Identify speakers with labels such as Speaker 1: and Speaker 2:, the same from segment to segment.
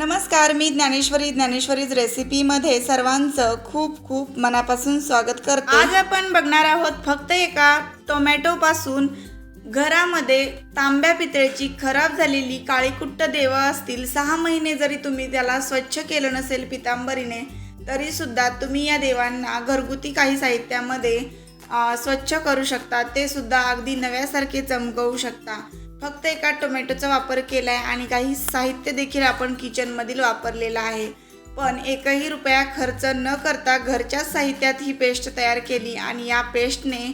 Speaker 1: नमस्कार मी ज्ञानेश्वरी ज्ञानेश्वरीज रेसिपीमध्ये सर्वांचं खूप खूप मनापासून स्वागत करते. आज आपण बघणार आहोत फक्त एका टोमॅटोपासून घरामध्ये तांब्या पितळेची खराब झालेली काळीकुट्ट देवं असतील सहा महिने जरी तुम्ही त्याला स्वच्छ केलं नसेल पितांबरीने तरी सुद्धा तुम्ही या देवांना घरगुती काही साहित्यामध्ये स्वच्छ करू शकता. ते सुद्धा अगदी नव्यासारखे चमकवू शकता. फक्त एका टोमॅटोचा वापर केला आहे आणि काही साहित्य देखील आपण किचनमधील वापरलेलं आहे. पण एकही रुपया खर्च न करता घरच्याच साहित्यात ही पेस्ट तयार केली आणि या पेस्टने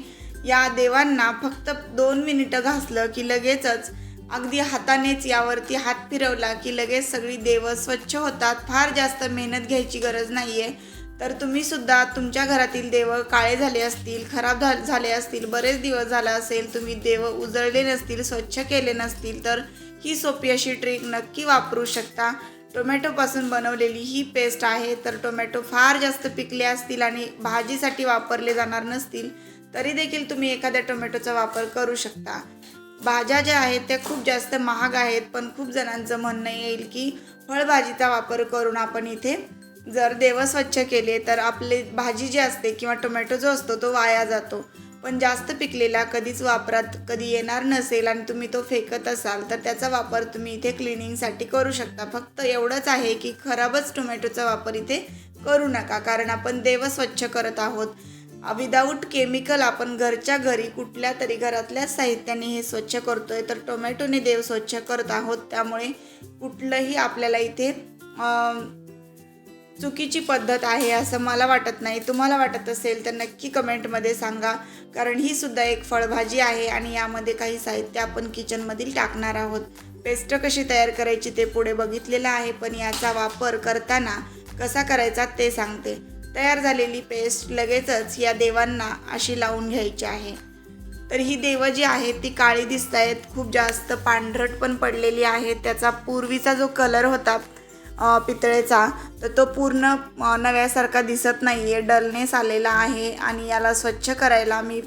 Speaker 1: या देवांना फक्त दोन मिनिटं घासलं की लगेचच अगदी हातानेच यावरती हात फिरवला की लगेच सगळी देवं स्वच्छ होतात. फार जास्त मेहनत घ्यायची गरज नाही आहे तर तुम्ही सुद्धा तुमच्या घरातील देव काळे झाले असतील खराब झा झाले असतील बरेच दिवस झाला असेल तुम्ही देव उजळले नसतील स्वच्छ केले नसतील तर ही सोपी अशी ट्रिक नक्की वापरू शकता. टोमॅटोपासून बनवलेली ही पेस्ट आहे तर टोमॅटो फार जास्त पिकले असतील आणि भाजीसाठी वापरले जाणार नसतील तरी देखील तुम्ही एखाद्या टोमॅटोचा वापर करू शकता. भाज्या ज्या आहेत त्या खूप जास्त महाग आहेत पण खूप जणांचं म्हणणं येईल की फळभाजीचा वापर करून आपण इथे जर देव स्वच्छ केले तर आपले भाजी जी असते किंवा टोमॅटो जो असतो तो वाया जातो. पण जास्त पिकलेला कधीच वापरात कधी येणार नसेल आणि तुम्ही तो फेकत असाल तर त्याचा वापर तुम्ही इथे क्लिनिंगसाठी करू शकता. फक्त एवढंच आहे की खराबच टोमॅटोचा वापर इथे करू नका कारण आपण देव स्वच्छ करत आहोत. विदाऊट केमिकल आपण घरच्या घरी कुठल्या तरी घरातल्या साहित्याने हे स्वच्छ करतोय तर टोमॅटोने देव स्वच्छ करत आहोत. त्यामुळे कुठलंही आपल्याला इथे चुकीची पद्धत आहे असं मला वाटत नाही. तुम्हाला वाटत असेल तर नक्की कमेंटमध्ये सांगा. कारण ही सुद्धा एक फळभाजी आहे आणि यामध्ये काही साहित्य आपण किचनमधील टाकणार आहोत. पेस्ट कशी तयार करायची ते पुढे बघितलेलं आहे पण याचा वापर करताना कसा करायचा ते सांगते. तयार झालेली पेस्ट लगेचच या देवांना अशी लावून घ्यायची आहे. तर ही देवं जी आहेत ती काळी दिसत आहेत खूप जास्त पांढरट पण पडलेली आहेत त्याचा पूर्वीचा जो कलर होता पितळेचा तर तो पूर्ण नव्यासारखा दिसत नाही आहे डलनेस आलेला आहे आणि याला स्वच्छ करायला मी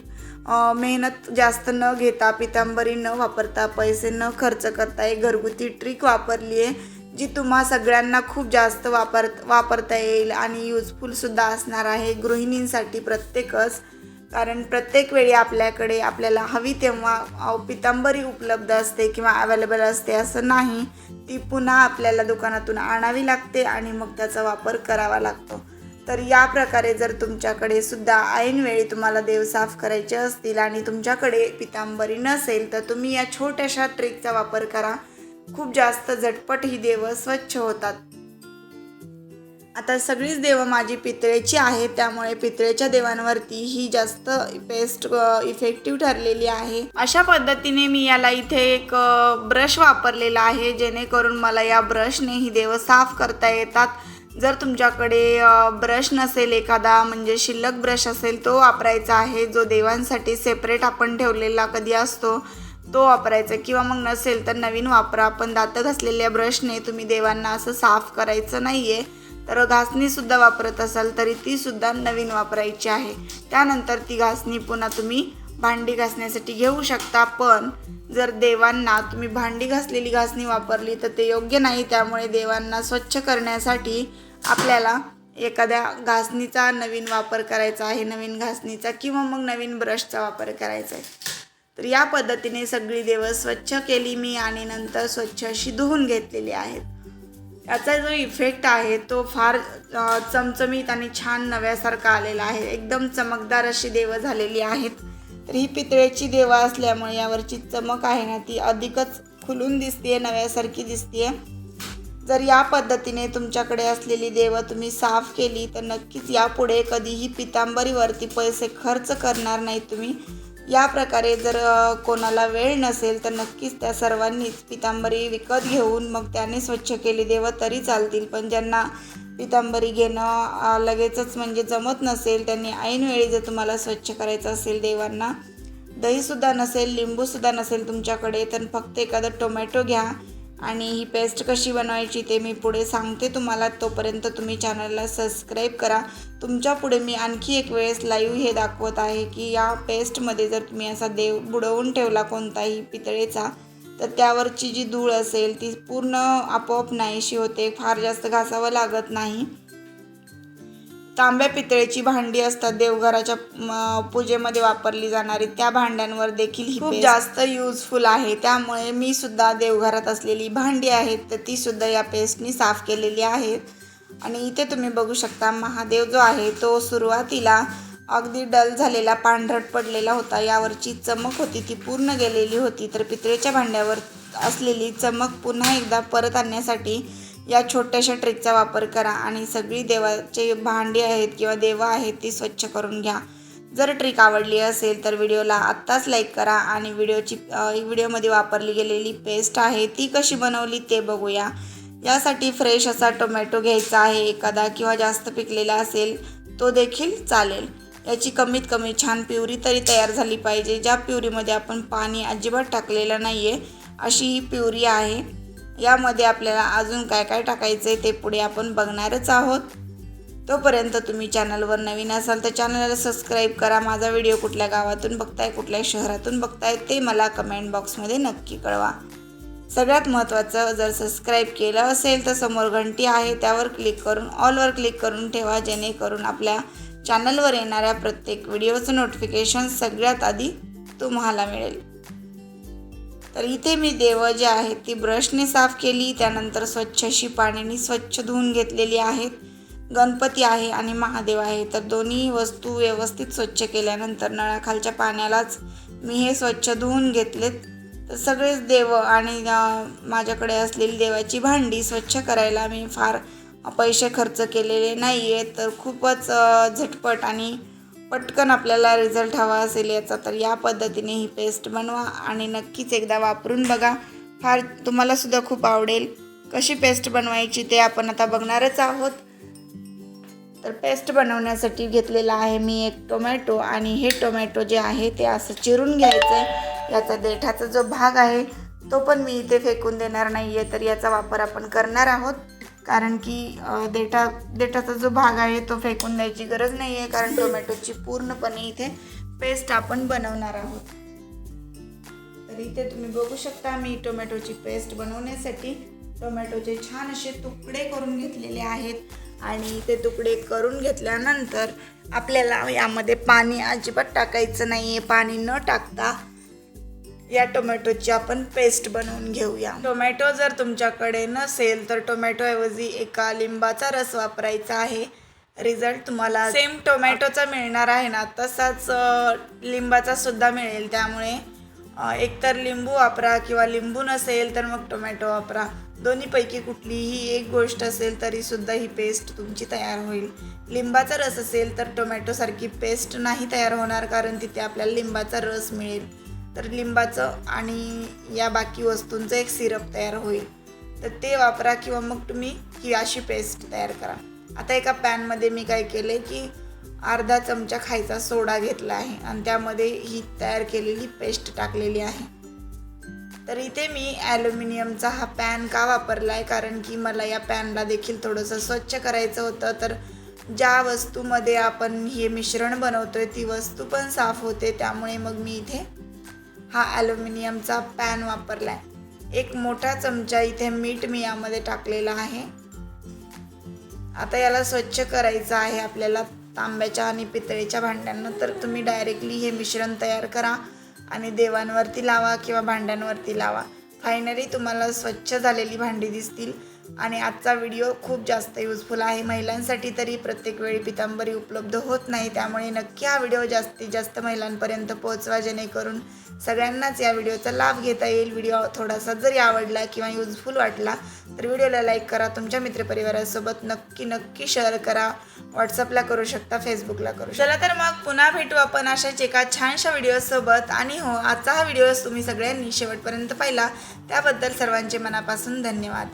Speaker 1: मेहनत जास्त न घेता पितांबरी न वापरता पैसे न खर्च करता एक घरगुती ट्रिक वापरली आहे जी तुम्हा सगळ्यांना खूप जास्त वापर वापरता येईल आणि युजफुलसुद्धा असणार आहे. गृहिणींसाठी प्रत्येकच कारण प्रत्येक वेळी आपल्याकडे आपल्याला हवी तेव्हा पितांबरी उपलब्ध असते किंवा अवेलेबल असते असं नाही. ती पुन्हा आपल्याला दुकानातून आणावी लागते आणि मग त्याचा वापर करावा लागतो. तर या प्रकारे जर तुमच्याकडे सुद्धा ऐनवेळी तुम्हाला देव साफ करायचे असतील आणि तुमच्याकडे पितांबरी नसेल तर तुम्ही या छोट्याशा ट्रिकचा वापर करा. खूप जास्त झटपट ही देवं स्वच्छ होतात. आता सगळीच देवं माझी पितळेची आहेत त्यामुळे पितळेच्या देवांवरती ही जास्त पेस्ट इफेक्टिव्ह ठरलेली आहे. अशा पद्धतीने मी याला इथे एक ब्रश वापरलेला आहे जेणेकरून मला या ब्रशने ही देवं साफ करता येतात. जर तुमच्याकडे ब्रश नसेल एखादा म्हणजे शिल्लक ब्रश असेल तो वापरायचा आहे जो देवांसाठी सेपरेट आपण ठेवलेला कधी असतो तो वापरायचा. किंवा मग नसेल तर नवीन वापरा पण दात घासलेल्या ब्रशने तुम्ही देवांना असं साफ करायचं नाही आहे तर घासणीसुद्धा वापरत असाल तरी तीसुद्धा नवीन वापरायची आहे. त्यानंतर ती घासणी पुन्हा तुम्ही भांडी घासण्यासाठी घेऊ शकता पण जर देवांना तुम्ही भांडी घासलेली घासणी वापरली तर ते योग्य नाही. त्यामुळे देवांना स्वच्छ करण्यासाठी आपल्याला एखाद्या घासणीचा नवीन वापर करायचा आहे नवीन घासणीचा किंवा मग नवीन ब्रशचा वापर करायचा आहे. तर या पद्धतीने सगळी देवं स्वच्छ केली मी आणि नंतर स्वच्छ अशी धुवून घेतलेली आहेत. याचा जो इफेक्ट आहे तो फार चमचमीत आणि छान नव्यासारखा आलेला आहे. एकदम चमकदार अशी देवं झालेली आहेत. तर ही पितळेची देवं असल्यामुळे यावरची चमक आहे ना ती अधिकच खुलून दिसते नव्यासारखी दिसते जर या पद्धतीने तुमच्याकडे असलेली देवं तुम्ही साफ केली तर नक्कीच यापुढे कधीही पितांबरीवरती पैसे खर्च करणार नाही तुम्ही. या प्रकारे जर कोणाला वेळ नसेल तर नक्कीच त्या सर्वांनीच पितांबरी विकत घेऊन मग त्याने स्वच्छ केली देवं तरी चालतील. पण ज्यांना पितांबरी घेणं लगेचच म्हणजे जमत नसेल त्यांनी ऐनवेळी जर तुम्हाला स्वच्छ करायचं असेल देवांना दहीसुद्धा नसेल लिंबूसुद्धा नसेल तुमच्याकडे तर फक्त एखादं टोमॅटो घ्या. आणि ही पेस्ट कशी बनवायची ते मी पुढे सांगते तुम्हाला. तोपर्यंत तुम्ही चॅनलला सबस्क्राईब करा. तुमच्यापुढे मी आणखी एक वेळेस लाईव्ह हे दाखवत आहे की या पेस्टमध्ये जर तुम्ही असा देव बुडवून ठेवला कोणताही पितळेचा तर त्यावरची जी धूळ असेल ती पूर्ण आपोआप नाहीशी होते. फार जास्त घासावं लागत नाही. तांब्या पितळेची भांडी असतात देवघराच्या पूजेमध्ये वापरली जाणारी त्या भांड्यांवर देखील ही खूप जास्त युजफुल आहे. त्यामुळे मी सुद्धा देवघरात असलेली भांडी आहेत तर ती सुद्धा या पेस्टनी साफ केलेली आहेत. आणि इथे तुम्ही बघू शकता महादेव जो आहे तो सुरुवातीला अगदी डल झालेला पांढरट पडलेला होता. यावरची चमक होती ती पूर्ण गेलेली होती. तर पितळेच्या भांड्यावर असलेली चमक पुन्हा एकदा परत आणण्यासाठी या छोट्याशा ट्रिकचा वापर करा आणि सगळी देवाचे भांडी आहेत किंवा देवं आहेत ती स्वच्छ करून घ्या. जर ट्रिक आवडली असेल तर व्हिडिओला आत्ताच लाईक करा आणि व्हिडिओची व्हिडिओमध्ये वापरली गेलेली पेस्ट आहे ती कशी बनवली ते बघूया. यासाठी फ्रेश असा टोमॅटो घ्यायचा आहे एखादा किंवा जास्त पिकलेला असेल तो देखील चालेल. याची कमीत कमी छान प्युरी तरी तयार झाली पाहिजे. ज्या प्युरीमध्ये आपण पाणी अजिबात टाकलेलं नाही आहे अशी ही प्युरी आहे. यामध्ये आपल्याला अजून काय काय टाकायचं आहे ते पुढे आपण बघणारच आहोत. तोपर्यंत तुम्ही चॅनलवर नवीन असाल तर चॅनलला सबस्क्राईब करा. माझा व्हिडिओ कुठल्या गावातून बघताय कुठल्या शहरातून बघताय ते मला कमेंट बॉक्समध्ये नक्की कळवा. सगळ्यात महत्त्वाचं जर सबस्क्राईब केलं असेल तर समोर घंटी आहे त्यावर क्लिक करून ऑलवर क्लिक करून ठेवा जेणेकरून आपल्या चॅनलवर येणाऱ्या प्रत्येक व्हिडिओचं नोटिफिकेशन सगळ्यात आधी तुम्हाला मिळेल. तर इथे मी देवं जे आहेत ती ब्रशने साफ केली त्यानंतर स्वच्छ अशी पाण्याने स्वच्छ धुवून घेतलेली आहेत. गणपती आहे आणि महादेव आहे. तर दोन्ही वस्तू व्यवस्थित स्वच्छ केल्यानंतर नळाखालच्या पाण्यालाच मी हे स्वच्छ धुवून घेतलेत. तर सगळेच देव आणि माझ्याकडे असलेली देवाची भांडी स्वच्छ करायला मी फार पैसे खर्च केलेले नाही आहेत तर खूपच झटपट आणि पटकन आपल्याला रिझल्ट हवा असेल याचा तर या पद्धतीने ही पेस्ट बनवा आणि नक्कीच एकदा वापरून बघा. फार तुम्हालासुद्धा खूप आवडेल. कशी पेस्ट बनवायची ते आपण आता बघणारच आहोत. तर पेस्ट बनवण्यासाठी घेतलेला आहे मी एक टोमॅटो आणि हे टोमॅटो जे आहे ते असं चिरून घ्यायचं आहे याचा देठाचा जो भाग आहे तो पण मी इथे फेकून देणार नाही आहे तर याचा वापर आपण करणार आहोत. कारण की देठा देठाचा जो भाग आहे तो फेकून द्यायची गरज नाही आहे कारण टोमॅटोची पूर्णपणे इथे पेस्ट आपण बनवणार आहोत. तर इथे तुम्ही बघू शकता मी टोमॅटोची पेस्ट बनवण्यासाठी टोमॅटोचे छान असे तुकडे करून घेतलेले आहेत आणि ते तुकडे करून घेतल्यानंतर आपल्याला यामध्ये पाणी अजिबात टाकायचं नाही आहे पाणी न टाकता या टोमॅटोची आपण पेस्ट बनवून घेऊया. टोमॅटो जर तुमच्याकडे नसेल तर टोमॅटोऐवजी एका लिंबाचा रस वापरायचा आहे. रिझल्ट तुम्हाला सेम टोमॅटोचा मिळणार आहे ना तसाच लिंबाचा सुद्धा मिळेल. त्यामुळे एकतर लिंबू वापरा किंवा लिंबू नसेल तर मग टोमॅटो वापरा. दोन्हीपैकी कुठलीही एक गोष्ट असेल तरी सुद्धा ही पेस्ट तुमची तयार होईल. लिंबाचा रस असेल तर टोमॅटोसारखी पेस्ट नाही तयार होणार कारण तिथे आपल्याला लिंबाचा रस मिळेल. तर लिंबाचं आणि या बाकी वस्तूंचं एक सिरप तयार होईल. तर ते वापरा किंवा मग तुम्ही ही अशी पेस्ट तयार करा. आता एका पॅनमध्ये मी काय केले की अर्धा चमचा खायचा सोडा घेतला आहे आणि त्यामध्ये ही तयार केलेली पेस्ट टाकलेली आहे. तर इथे मी ॲल्युमिनियमचा हा पॅन का वापरला आहे कारण की मला या पॅनला देखील थोडंसं स्वच्छ करायचं होतं. तर ज्या वस्तूमध्ये आपण हे मिश्रण बनवतो आहे ती वस्तू पण साफ होते. त्यामुळे मग मी इथे हा ॲल्युमिनियमचा पॅन वापरला आहे एक मोठा चमचा इथे मीठ मी यामध्ये टाकलेला आहे. आता याला स्वच्छ करायचं आहे आपल्याला तांब्याच्या आणि पितळेच्या भांड्यांना. तर तुम्ही डायरेक्टली हे मिश्रण तयार करा आणि देवांवरती लावा किंवा भांड्यांवरती लावा. फायनली तुम्हाला स्वच्छ झालेली भांडी दिसतील. आणि आजचा व्हिडिओ खूप जास्त युजफुल आहे. महिलांसाठी तरी प्रत्येक वेळी पितांबरी उपलब्ध होत नाही. त्यामुळे नक्की हा व्हिडिओ जास्तीत जास्त महिलांपर्यंत पोहोचवा जेणेकरून सगळ्यांनाच या व्हिडिओचा लाभ घेता येईल. व्हिडिओ थोडासा जरी आवडला किंवा युजफुल वाटला तर व्हिडिओला लाईक करा. तुमच्या मित्रपरिवारासोबत नक्की नक्की शेअर करा. व्हॉट्सअपला करू शकता फेसबुकला करू शकता. चला तर मग पुन्हा भेटू आपण अशाच एका छानशा व्हिडिओसोबत आणि हो आजचा हा व्हिडिओ तुम्ही सगळ्यांनी शेवटपर्यंत पाहिला. त्याबद्दल सर्वांचे मनापासून धन्यवाद.